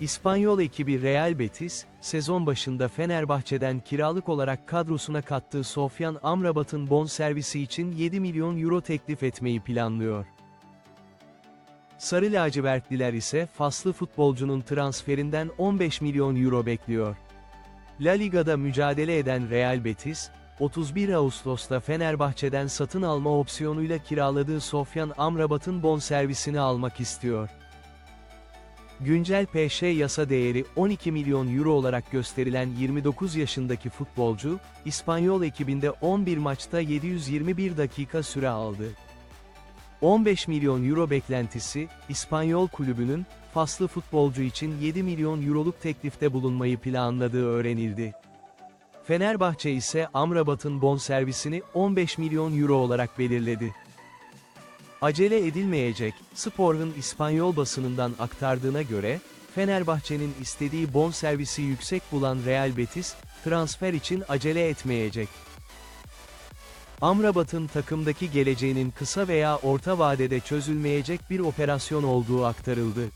İspanyol ekibi Real Betis, sezon başında Fenerbahçe'den kiralık olarak kadrosuna kattığı Sofyan Amrabat'ın bonservisi için 7 milyon euro teklif etmeyi planlıyor. Sarı lacivertliler ise faslı futbolcunun transferinden 15 milyon euro bekliyor. La Liga'da mücadele eden Real Betis, 31 Ağustos'ta Fenerbahçe'den satın alma opsiyonuyla kiraladığı Sofyan Amrabat'ın bonservisini almak istiyor. Güncel PŞ yasa değeri 12 milyon euro olarak gösterilen 29 yaşındaki futbolcu, İspanyol ekibinde 11 maçta 721 dakika süre aldı. 15 milyon euro beklentisi, İspanyol kulübünün, faslı futbolcu için 7 milyon euroluk teklifte bulunmayı planladığı öğrenildi. Fenerbahçe ise Amrabat'ın bonservisini 15 milyon euro olarak belirledi. Acele edilmeyecek, Spor'un İspanyol basınından aktardığına göre, Fenerbahçe'nin istediği bonservisi yüksek bulan Real Betis, transfer için acele etmeyecek. Amrabat'ın takımdaki geleceğinin kısa veya orta vadede çözülmeyecek bir operasyon olduğu aktarıldı.